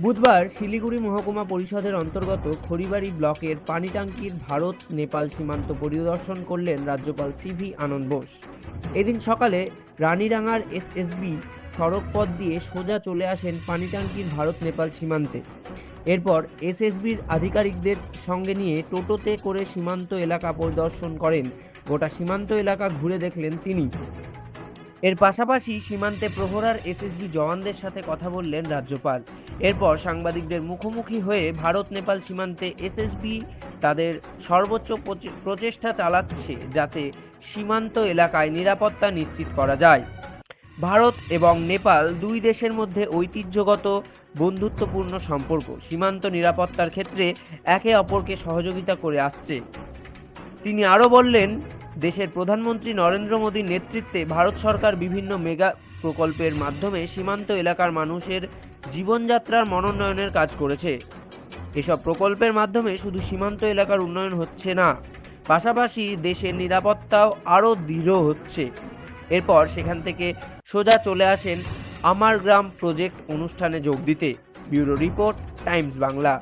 বুধবার শিলিগুড়ি মহকুমা পরিষদের অন্তর্গত খড়িবাড়ি ব্লকের পানিটাঙ্কির ভারত নেপাল সীমান্ত পরিদর্শন করলেন রাজ্যপাল সিভি আনন্দ বোস। এদিন সকালে রানীরাঙ্গার এসএসবি সড়ক পথ দিয়ে সোজা চলে আসেন পানিটাঙ্কির ভারত নেপাল সীমান্তে। এরপর এসএসবির আধিকারিকদের সঙ্গে নিয়ে টোটোতে করে সীমান্ত এলাকা পরিদর্শন করেন। গোটা সীমান্ত এলাকা ঘুরে দেখলেন তিনি। এর পাশাপাশি সীমান্তে প্রহরার এসএসবি জওয়ানদের সাথে কথা বললেন রাজ্যপাল। এরপর সাংবাদিকদের মুখোমুখি হয়ে ভারত, নেপাল সীমান্তে এসএসবি তাদের সর্বোচ্চ প্রচেষ্টা চালাচ্ছে যাতে সীমান্ত এলাকায় নিরাপত্তা নিশ্চিত করা যায়। ভারত এবং নেপাল দুই দেশের মধ্যে ঐতিহ্যগত, বন্ধুত্বপূর্ণ সম্পর্ক। সীমান্ত নিরাপত্তার ক্ষেত্রে একে অপরকে সহযোগিতা করে আসছে। তিনি আরও বললেন দেশের প্রধানমন্ত্রী নরেন্দ্র মোদীর নেতৃত্বে ভারত সরকার বিভিন্ন মেগা প্রকল্পের মাধ্যমে সীমান্ত এলাকার মানুষের জীবনযাত্রার মনোন্নয়নের কাজ করেছে। এসব প্রকল্পের মাধ্যমে শুধু সীমান্ত এলাকার উন্নয়ন হচ্ছে না, পাশাপাশি দেশের নিরাপত্তাও আরও দৃঢ় হচ্ছে। এরপর সেখান থেকে সোজা চলে আসেন আমার গ্রাম প্রজেক্ট অনুষ্ঠানে যোগ দিতে। Bureau report, times Bangla.